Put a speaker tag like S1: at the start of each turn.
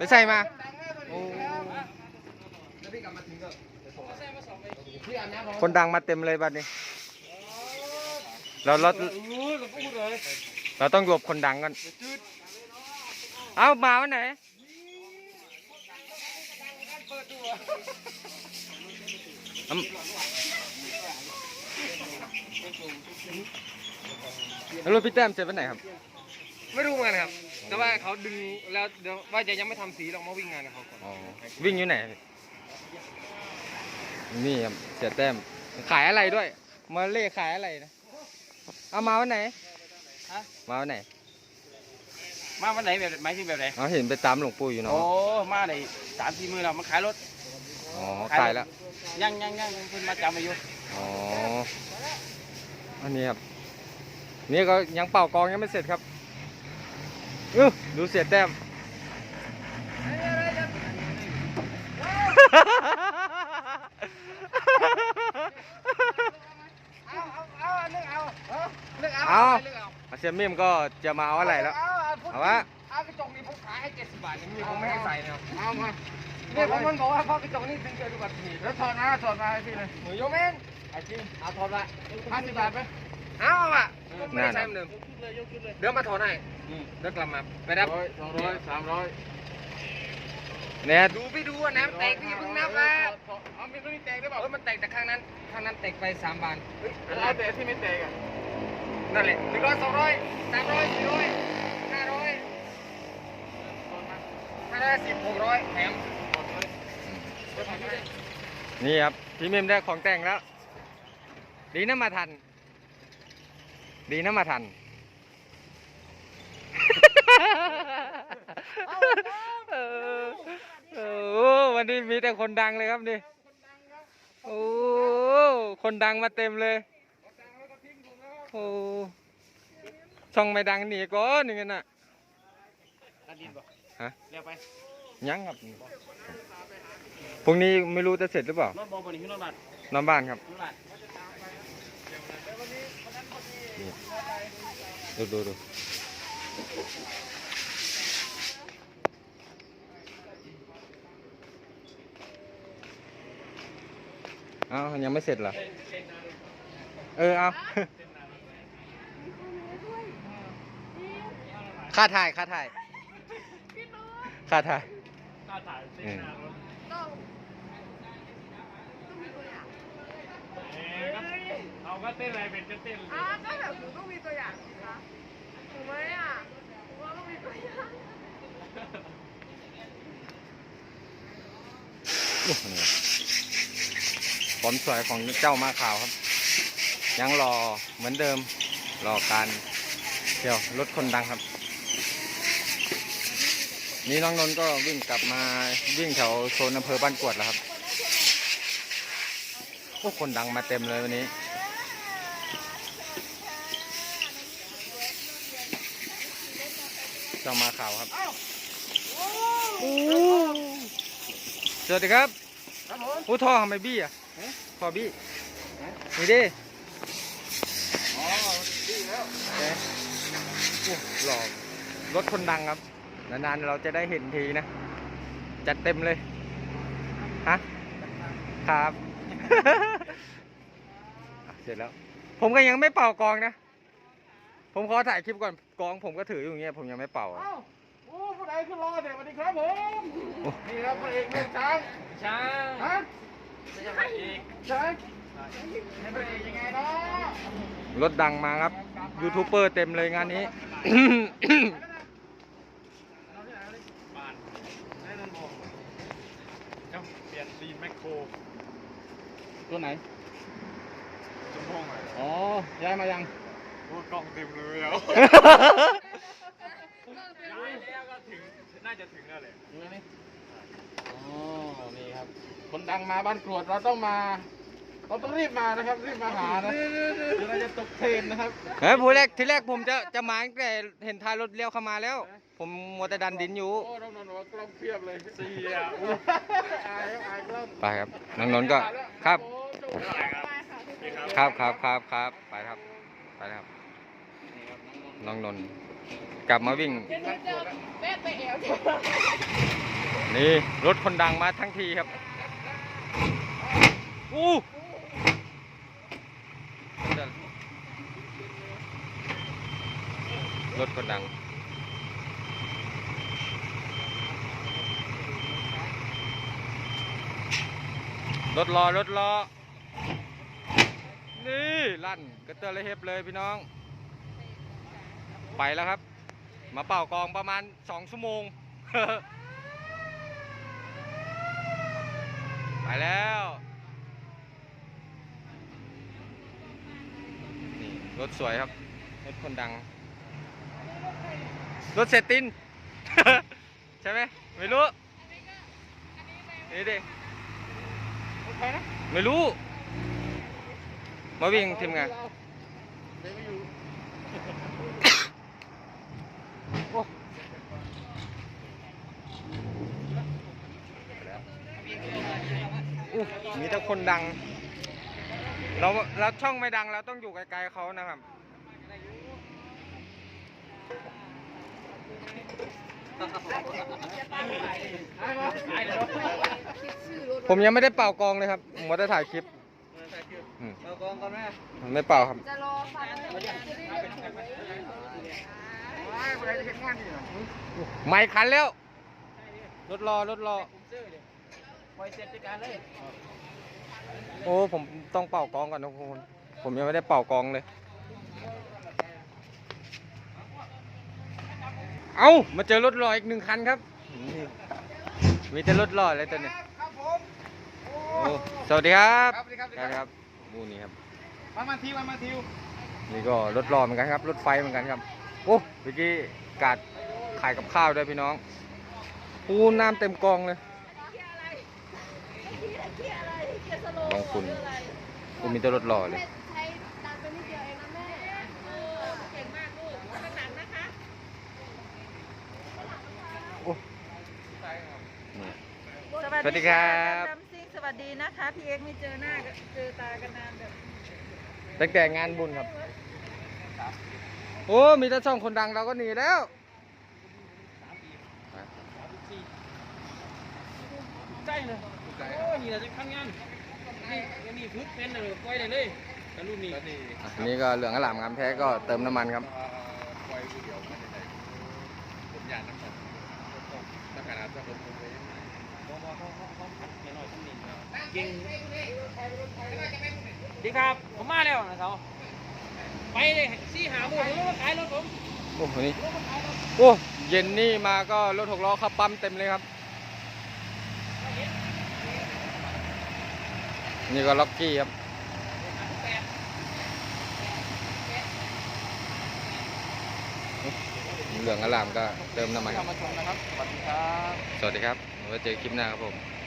S1: ไปใส่มาโอ้คนดังมาเต็มเลยบัดนี้ เราเราเราต้องหลบคนดังกัน เอามาวันไหนอืมแล้วรถพี่แต้มเสร็จวันไหนครับ
S2: ไม่รู้เหมือนกันครับ แต่ว่าเขาดึงแล้วเดี๋ยวว่าจะยังไม่ทำสีลองมาวิ่งงานกับเขาก่อน
S1: อ๋อวิ่งอยู่ไหนนี่ครับเสียแต้ม ขายอะไรด้วย มาเล่ขายอะไรนะเอามาวันไหน
S3: ฮะ
S1: มาวันไหน
S3: มาวันไหนแบบหมายถึงแบบไหน
S1: เอาเห็นไปตามหลวงปู่อยู่เนาะ
S3: โอ้มาได้สามสี่มือแล้วมาขายรถ
S1: อ๋อขายแล้ว
S3: ยังยังยังเพิ่นมาจำอายุ
S1: อ๋ออันนี้ครับนี่ก็ยังเป่ากองยังไม่เสร็จครับ อื้อดูเสียแต้ม
S2: เอาเอาเอาเลือกเอาเลือกเอา
S1: เอา
S2: เลือกเอา
S1: อาเซียมิมก็จะมาเอาอะไรแล้ว
S2: เอาเอาพูด
S1: เอาวะ
S2: เอากระจกนี่ผมขายให้เจ็ดสิบบาทนี่มีผมไม่ให้ใส่เนะครับเอามาเนี่ยผมมันบอกว่าเพราะกระจกนี่ถึงเกิดอุบัติเหตุแล้วถอดมาถอดมาให้พี่เลยหนูโยเมนไอ้จริงเอาถอดมาห้าสิบบาทไป เอาอะผมไม่ได้ใช้เหมือนเดิมเดี๋ยวมาถอดให้เดี๋ยวกลับมาไปรับ
S3: สองร้อยสามร้อย
S1: เนี่ย
S2: ดูพี่ดูอะน้ำแตกพี่เพิ่งนับอะ
S3: เอามีตัวนี้แตกได้เปล่า
S2: เออมันแตกแต่ข้างนั้นข้างนั้นแตกไปสามบานเฮ้ยอะไร
S3: เอาแต่ที่ไม่แตกอะ
S2: นั่นแหละหนึ่งร้อยสองร้อยสามร้อยสี่ร้อยห้าร้อยห้าร้อยสิบหกร้อยแถม
S1: นี่ครับพี่มิมได้ของแต่งแล้ว ดีนะมาทัน ดีนะมาทัน เออเออวันนี้มีแต่คนดังเลยครับนี่ โอ้ คนดังมาเต็มเลย โอ้ ช่องไม่ดังหนีก่อนอย่างนั้นน่ะ
S3: ตัดดินบ่
S1: ฮะ
S3: เรียกไป
S1: ยังครับพรุ่งนี้ไม่รู้จะเสร็จหรือเปล่า
S3: รถบอลบนนี้ขึ้นรถบัส
S1: นอนบ้านครับ
S3: รถบัส
S1: ดูดูดูเอายังไม่เสร็จเหรอ เออ เอาค่าถ่ายค่าถ่ายค่าถ่าย
S3: ค่าถ่าย
S1: อืม
S3: เอา ก็เต้นอะไรเป็นจะเต้น
S4: อ่าก็แบบหนูต้องมีตัวอย่างสิคะถูกไหมอะหนูว่าต้องมีตัวอย่าง
S1: โอ้โหนี่ความสวยของเจ้ามาขาวครับ ยังรอเหมือนเดิมรอการเที่ยวรถคนดังครับ นี่น้องนนท์ก็วิ่งกลับมาวิ่งแถวโซนอำเภอบ้านกวดแล้วครับพวกคนดังมาเต็มเลยวันนี้ เจ้ามาขาวครับสวัสดีครับ
S3: ครับผม
S1: อู้ท่อทำไมบี้อะท่อบี้นี่ดิ
S3: อ๋อดีแล้ว
S1: เอ๊ะโอ้หล่อรถคนดังครับ นานๆเราจะได้เห็นทีนะ จัดเต็มเลย ฮะ ครับอะเสร็จแล้ว ผมก็ยังไม่เป่ากองนะ ผมขอถ่ายคลิปก่อนกองผมก็ถืออยู่อย่างเงี้ยผมยังไม่เป่าอะ
S3: เอ้าโอ้ผู้ใดขึ้นรอเดี๋ยวสวัสดีครับผม
S1: โอ้
S3: นี่ครับพระเอกเรื่องช้าง
S2: ช้าง
S3: ฮะ
S2: ไม่ใช่พระเอก
S3: ช้างให้พระเอกยังไงเนาะ
S1: รถดังมาครับยูทูบเบอร์เต็มเลยงานนี้
S3: บ้านได้นนบอกเจ้าเปลี่ยนซีนแมคโครตัวไหน
S2: จมพงอะ
S3: อ๋อย้ายมายัง
S2: โอ้กล้องเต็มเลยแล้ว
S4: ก็เป็น
S2: ย้ายแล้วก็ถึง น่าจะถึงแล้วแหละ
S3: อยู่ไหนนี่อ๋อ นี่ครับ คนดังมาบ้านกรวดเราต้องมา เราต้องรีบมานะครับ รีบมาหานะเดี๋ยวเราจะตกเทรนนะครับ
S1: เฮ้ยผู้แรกทีแรกผมจะจะมาตั้งแต่เห็นท้ายรถเลี้ยวเข้ามาแล้ว ผมมัวแต่ดันดินอยู่
S3: โอ้น้องนนท์บอกว่ากล้องเพียบเลยเสียอู้อายครับอายกล้อง
S1: ไปครับน้องนนท์ก็ครับ
S3: โอ้โจ้
S4: ไปค่ะทุกคน
S1: ครับครับครับครับไปครับ ไปครับ น้องนนท์กลับมาวิ่ง
S4: เดี๋ยวหนูจะแวะไปแอวเดี๋ยว
S1: นี่รถคนดังมาทั้งทีครับ อู้รถคนดัง รถรอรถรอ นี่ลั่นกระเตือเลยเฮบเลยพี่น้อง ไปแล้วครับ มาเป่ากองประมาณสองชั่วโมง ไปแล้วนี่รถสวยครับรถคนดัง รถเซติน ใช่ไหมไม่รู้นี่ดิไม่รู้ มาวิ่งทีมงาน โอ้อู้มีแต่คนดัง เราเราช่องไม่ดังเราต้องอยู่ไกลๆเขานะครับผมยังไม่ได้เป่ากองเลยครับผมได้ถ่ายคลิปอืม
S2: เรากองกันไหม
S1: ผมไม่เป่าครับ
S4: จะรอฟังจะ ได้เลือกหวย
S2: ไม่ไปเห็นงานนี่เหรอ
S1: ไม่คันแล้ว รถรอรถรอ
S2: ปล่อยเสร็จด้วยกันเลย
S1: โอ้ผมต้องเป่ากองก่อนทุกคนผมยังไม่ได้เป่ากองเลย เอามาเจอรถรออีกหนึ่งคันครับนี่มีแต่รถรอเลยตัวเนี้ย
S2: ครับผม
S1: โอ้สวัสดีครับ
S2: ครับสวัสดีครับสวัสดีครับ
S1: ครับหมูนี่ครับ
S3: มามาทิวมามาทิว
S1: นี่ก็รถรอเหมือนกันครับ รถไฟเหมือนกันครับ โอ้เมื่อกี้กาดขายกับข้าวด้วยพี่น้องปูน้ำเต็มกองเลยลองคุณกูมีแต่รถรอเลย
S4: ใช้ดันไปนิดเดียวเองนะแม่เออเก่งมากลูกข้างหลังนะคะ
S1: นี่
S5: ส
S1: สวัสดีครับ
S5: ดำซิ่งสวัสดีนะคะพี่เอ็กซ์ไม่เจอหน้ากันเจอตากันนานแบบ
S1: ตั้งแต่งานบุญครับ โอ้ มีแต่ช่องคนดังเราก็หนีแล้ว
S2: ใกล้เลยโอ้นี่เราจะขั้นงานนี่ยังมีพื้นเป็นเลยปล่อยได้เลยแต่รุ่นนี้
S1: อันนี้ก็เหลืองอลามงามแท้ก็เติมน้ำมันครับ
S3: ปล่อยเดียวมาได้ไหนผมอยากนะครับถ้าขนาดถ้าผมผมไปยังไง
S2: เก่งดีครับ ผมมาแล้วนะเขา ไปเลยซี่หาหมูผมมาขายรถผม
S1: โอ้โหนี่โอ้เย็นนี่มาก็รถหกล้อขับปั๊มเต็มเลยครับ นี่ก็ล็อกกี้ครับเหลืองอลามก็เติมน้ำมันครับ
S3: มาชมนะครับสวัสดีครับ
S1: สวัสดีครับไว้เจอคลิปหน้าครับผม